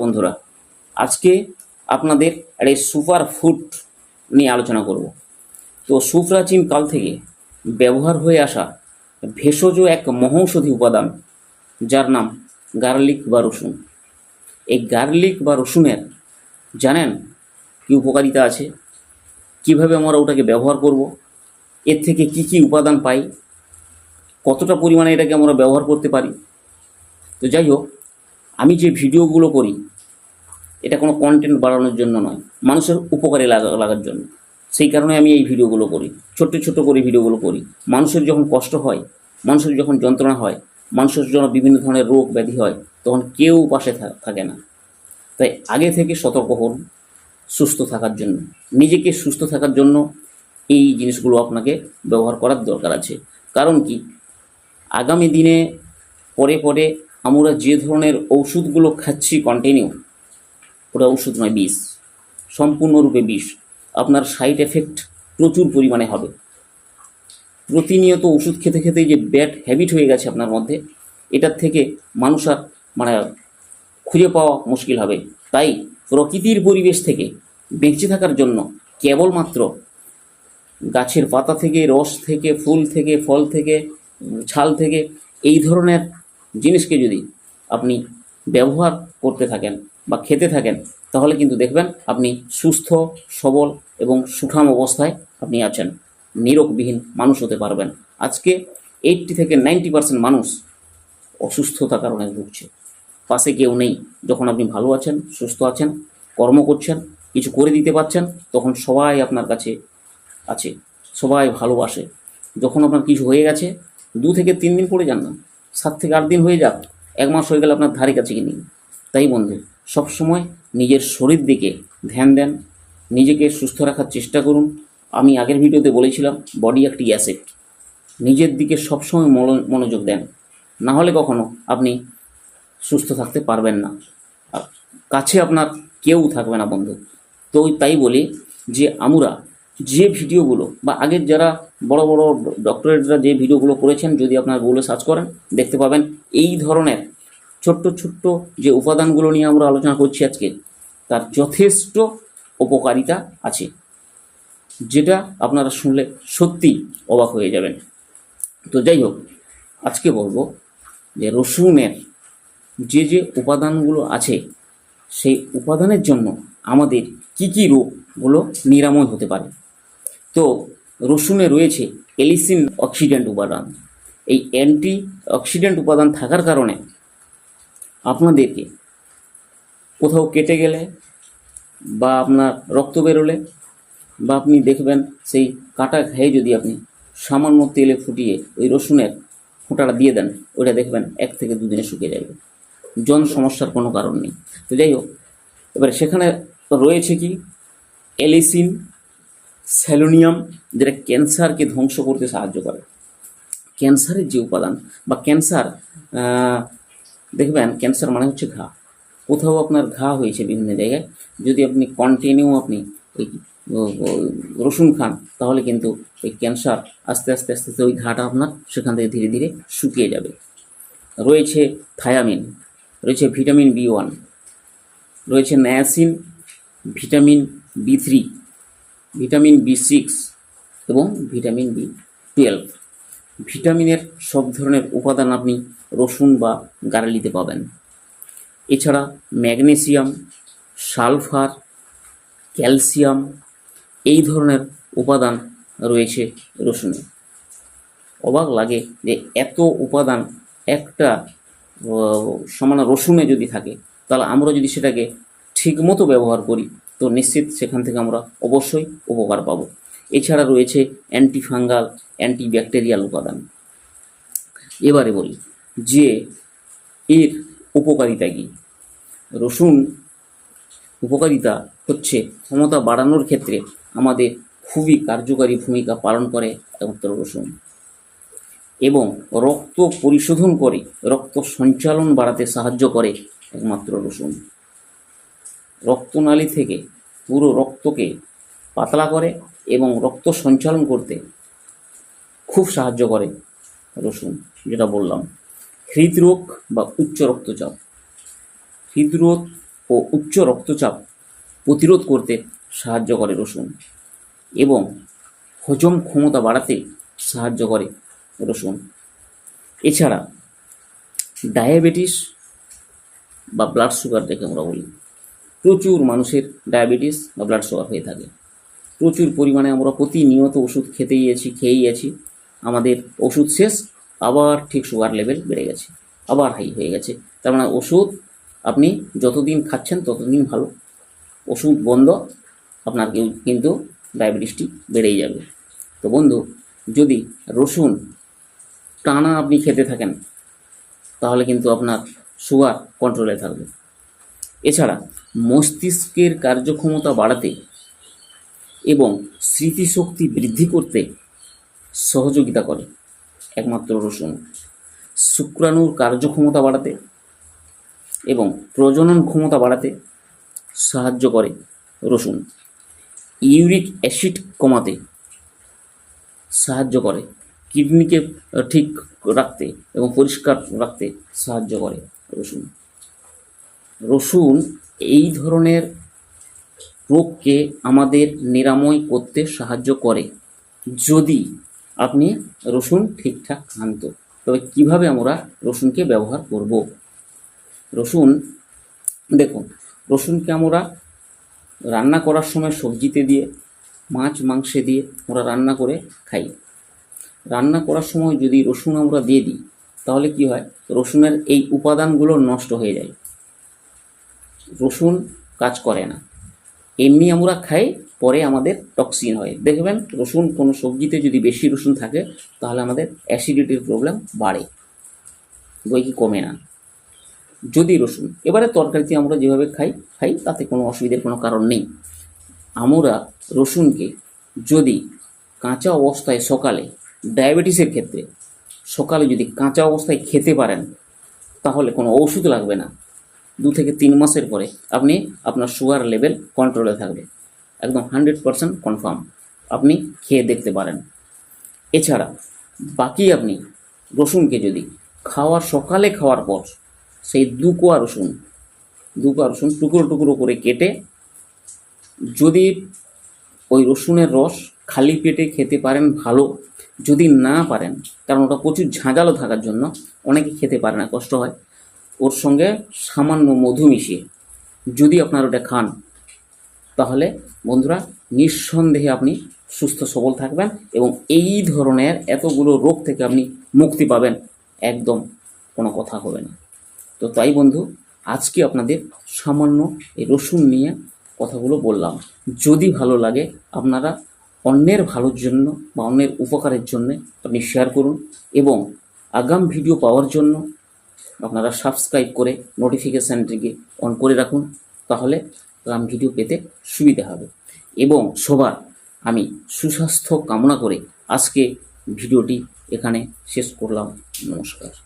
বন্ধুরা, আজকে আপনাদের একটা সুপার ফুড নিয়ে আলোচনা করব। তো সুপ্রাচীন কাল থেকে ব্যবহার হয়ে আসা ভেষজ এক মহৌষধি উপাদান, যার নাম গার্লিক বা রসুন। এই গার্লিক বা রসুনের, জানেন কি উপকারিতা আছে? কীভাবে আমরা ওটাকে ব্যবহার করব? এর থেকে কি কি উপাদান পাই? কতটা পরিমাণে এটাকে আমরা ব্যবহার করতে পারি? তো যাই হোক আমি যে ভিডিওগুলো করি, এটা কোনো কন্টেন্ট বাড়ানোর জন্য নয়, মানুষের উপকারে লাগা, লাগার জন্য। সেই কারণে আমি এই ভিডিওগুলো করি, ছোট্ট ছোট্ট করে ভিডিওগুলো করি। মানুষের যখন কষ্ট হয়, মানুষের যখন যন্ত্রণা হয়, মানুষের জন্য বিভিন্ন ধরনের রোগ ব্যাধি হয়, তখন কেউ পাশে থাকে না। তাই আগে থেকে সতর্ক হন, সুস্থ থাকার জন্য। নিজেকে সুস্থ থাকার জন্য এই জিনিসগুলো আপনাকে ব্যবহার করার দরকার আছে। কারণ কি? আগামী দিনে পরে পরে আমরা যে ধরনের ওষুধগুলো খাচ্ছি কন্টিনিউ ওটা ওষুধ নয়, বিষ। সম্পূর্ণরূপে বিষ। আপনার সাইড এফেক্ট প্রচুর পরিমাণে হবে। প্রতিনিয়ত ওষুধ খেতে খেতে যে ব্যাড হ্যাবিট হয়ে গেছে আপনার মধ্যে, এটার থেকে মানুষ আর মানে খুঁজে পাওয়া মুশকিল হবে। তাই প্রকৃতির পরিবেশ থেকে বেঁচে থাকার জন্য কেবলমাত্র গাছের পাতা থেকে, রস থেকে, ফুল থেকে, ফল থেকে ছাল থেকে, এই ধরনের জিনিসকে যদি আপনি ব্যবহার করতে থাকেন বা খেতে থাকেন, তাহলে কিন্তু দেখবেন আপনি সুস্থ, সবল এবং সুঠাম অবস্থায় আপনি আছেন। নিরোগবিহীন মানুষ হতে পারবেন। আজকে এইটটি থেকে নাইনটি পার্সেন্ট মানুষ অসুস্থতার কারণে ভুগছে। পাশে কেউ নেই। যখন আপনি ভালো আছেন, সুস্থ আছেন, কর্ম করছেন, কিছু করে দিতে পারছেন, তখন সবাই আপনার কাছে আছে, সবাই ভালোবাসে। যখন আপনার কিছু হয়ে গেছে, দু থেকে তিন দিন পরে যান না সাত থেকে আট দিন হয়ে যাক, এক মাস হয়ে গেলে আপনার ধারে কাছে নেই তাই বন্ধু, সবসময় নিজের শরীর দিকে ধ্যান দেন, নিজেকে সুস্থ রাখার চেষ্টা করুন। আমি আগের ভিডিওতে বলেছিলাম বডি একটি অ্যাসেট নিজের দিকে সবসময় মনো- মনোযোগ দেন। না হলে কখনো আপনি সুস্থ থাকতে পারবেন না। কাছে আপনার কেউ থাকবে না বন্ধু। তো তাই বলি যে আমরা যে ভিডিওগুলো বা আগের যারা বড় বড় ডক্টরেটরা যে ভিডিওগুলো করেছেন, যদি আপনার গুগলে সার্চ করেন, দেখতে পাবেন এই ধরনের ছোট্ট ছোট্ট যে উপাদানগুলো নিয়ে আমরা আলোচনা করছি আজকে, তার যথেষ্ট উপকারিতা আছে, যেটা আপনারা শুনলে সত্যি অবাক হয়ে যাবেন। তো যাই হোক, আজকে বলব যে রসুনের যে যে উপাদানগুলো আছে, সেই উপাদানের জন্য আমাদের কি কি রোগগুলো নিরাময় হতে পারে। তো রসুনে রয়েছে এলিসিন অক্সিডেন্ট উপাদান। এই অ্যান্টি অক্সিডেন্ট উপাদান থাকার কারণে আপনাদেরকে কোথাও কেটে গেলে বা আপনার রক্ত বেরোলে বা আপনি দেখবেন সেই কাটা খেয়ে যদি আপনি সামান্য তেলে ফুটিয়ে ওই রসুনের ফোঁটাটা দিয়ে দেন, ওইটা দেখবেন এক থেকে দুদিনে শুকিয়ে যাবে। জন সমস্যার কোনো কারণ নেই। তো যাই হোক, এবারে সেখানে রয়েছে কি? এলিসিন স্যালোনিয়াম যেটা ক্যান্সারকে ধ্বংস করতে সাহায্য করে। ক্যান্সারের যে উপাদান বা ক্যান্সার দেখবেন ক্যান্সার মানে হচ্ছে ঘা। কোথাও আপনার ঘা হয়েছে বিভিন্ন জায়গায়, যদি আপনি কন্টিনিউ আপনি ওই রসুন খান, তাহলে কিন্তু ওই ক্যান্সার আস্তে আস্তে আস্তে আস্তে ওই ঘাটা আপনার সেখান থেকে ধীরে ধীরে শুকিয়ে যাবে। রয়েছে থায়ামিন, রয়েছে ভিটামিন বি ওয়ান, রয়েছে niacin, vitamin B three. Vitamin B six এবং ভিটামিন বি টুয়েলভ। ভিটামিনের সব ধরনের উপাদান আপনি রসুন বা গার্লিতে পাবেন। এছাড়া ম্যাগনেসিয়াম, সালফার, ক্যালসিয়াম, এই ধরনের উপাদান রয়েছে রসুনে। অবাক লাগে যে এত উপাদান একটা সমান রসুনে যদি থাকে, তাহলে আমরা যদি সেটাকে ঠিকমতো ব্যবহার করি তো নিশ্চিত সেখান থেকে আমরা অবশ্যই উপকার পাব। এছাড়া রয়েছে অ্যান্টিফাঙ্গাল অ্যান্টিব্যাকটেরিয়াল উপাদান। এবারে বলি যে এর উপকারিতা কী? রসুন উপকারিতা হচ্ছে ক্ষমতা বাড়ানোর ক্ষেত্রে আমাদের খুবই কার্যকারী ভূমিকা পালন করে একমাত্র রসুন। এবং রক্ত পরিশোধন করে, রক্ত সঞ্চালন বাড়াতে সাহায্য করে একমাত্র রসুন। রক্তনালী থেকে পুরো রক্তকে পাতলা করে এবং রক্ত সঞ্চালন করতে খুব সাহায্য করে রসুন, যেটা বললাম। হৃদরোগ বা উচ্চ রক্তচাপ। হৃদরোগ ও উচ্চ রক্তচাপ প্রতিরোধ করতে সাহায্য করে রসুন এবং হজম ক্ষমতা বাড়াতে সাহায্য করে রসুন। এছাড়া ডায়াবেটিস বা ব্লাড সুগার দেখে আমরা বলি। প্রচুর মানুষের ডায়াবেটিস বা ব্লাড সুগার হয়ে থাকে। প্রচুর পরিমাণে আমরা প্রতিনিয়ত ওষুধ খেতেই আছি খেয়েই আছি আমাদের ওষুধ শেষ, আবার ঠিক সুগার লেভেল বেড়ে গেছে, আবার হাই হয়ে গেছে। তার মানে ওষুধ আপনি যতদিন খাচ্ছেন ততদিন ভালো। ওষুধ বন্ধ, আপনার কিন্তু ডায়াবেটিসটি বেড়েই যাবে। তো বন্ধু, যদি রসুন টানা আপনি খেতে থাকেন, তাহলে কিন্তু আপনার সুগার কন্ট্রোলে থাকবে। এছাড়া মস্তিষ্কের কার্যক্ষমতা বাড়াতে এবং স্মৃতিশক্তি বৃদ্ধি করতে সহযোগিতা করে, একমাত্র রসুন। শুক্রাণুর কার্যক্ষমতা বাড়াতে এবং প্রজনন ক্ষমতা বাড়াতে সাহায্য করে রসুন। ইউরিক অ্যাসিড কমাতে সাহায্য করে, কিডনিকে ঠিক রাখতে এবং পরিষ্কার রাখতে সাহায্য করে রসুন। রসুন এই ধরনের রোগকে আমাদের নিরাময় করতে সাহায্য করে। যদি আপনি রসুন ঠিকঠাক খান তো, তবে কীভাবে আমরা রসুনকে ব্যবহার করব? রসুন, দেখুন, রসুনকে আমরা রান্না করার সময় সবজিতে দিয়ে, মাছ মাংসে দিয়ে আমরা রান্না করে খাই। রান্না করার সময় যদি রসুন আমরা দিয়ে দিই, তাহলে কি হয়? রসুনের এই উপাদানগুলো নষ্ট হয়ে যায়। রসুন কাজ করে না। এমনি আমরা খাই, পরে আমাদের টক্সিন হয়। দেখবেন, রসুন কোনো সবজিতে যদি বেশি রসুন থাকে, তাহলে আমাদের অ্যাসিডিটির প্রবলেম বাড়ে। বই কি কমে না। যদি রসুন, এবারে তরকারিতে আমরা যেভাবে খাই খাই, তাতে কোনো অসুবিধার কোনো কারণ নেই। আমরা রসুনকে যদি কাঁচা অবস্থায় সকালে ডায়াবেটিসের ক্ষেত্রে, সকালে যদি কাঁচা অবস্থায় খেতে পারেন, তাহলে কোনো ওষুধ লাগবে না। দু থেকে তিন মাসের পরে আপনি আপনার সুগার লেভেল কন্ট্রোলে থাকবে। একদম হান্ড্রেড পারসেন্ট কনফার্ম আপনি খেয়ে দেখতে পারেন। এছাড়া বাকি আপনি রসুনকে যদি খাওয়ার, সকালে খাওয়ার পর সেই দু কোয়া রসুন, দু কোয়া রসুন টুকরো টুকরো করে কেটে যদি ওই রসুনের রস খালি পেটে খেতে পারেন ভালো, যদি না পারেন, কারণ ওটা প্রচুর ঝাঁঝালো থাকার জন্য অনেকে খেতে পারে না, কষ্ট হয়। ওর সঙ্গে সামান্য মধু মিশিয়ে যদি আপনার ওটা খান, তাহলে বন্ধুরা নিঃসন্দেহে আপনি সুস্থ সবল থাকবেন এবং এই ধরনের এতগুলো রোগ থেকে আপনি মুক্তি পাবেন। একদম কোনো কথা হবে না। তো তাই বন্ধু, আজকে আপনাদের সামান্য এই রসুন নিয়ে কথাগুলো বললাম। যদি ভালো লাগে, আপনারা অন্যের ভালোর জন্য বা অন্যের উপকারের জন্য আপনি শেয়ার করুন এবং আগাম ভিডিও পাওয়ার জন্য আপনারা সাবস্ক্রাইব করে নোটিফিকেশানটিকে অন করে রাখুন, তাহলে রাম ভিডিও পেতে সুবিধা হবে। এবং সবার আমি সুস্বাস্থ্য কামনা করে আজকে ভিডিওটি এখানে শেষ করলাম। নমস্কার।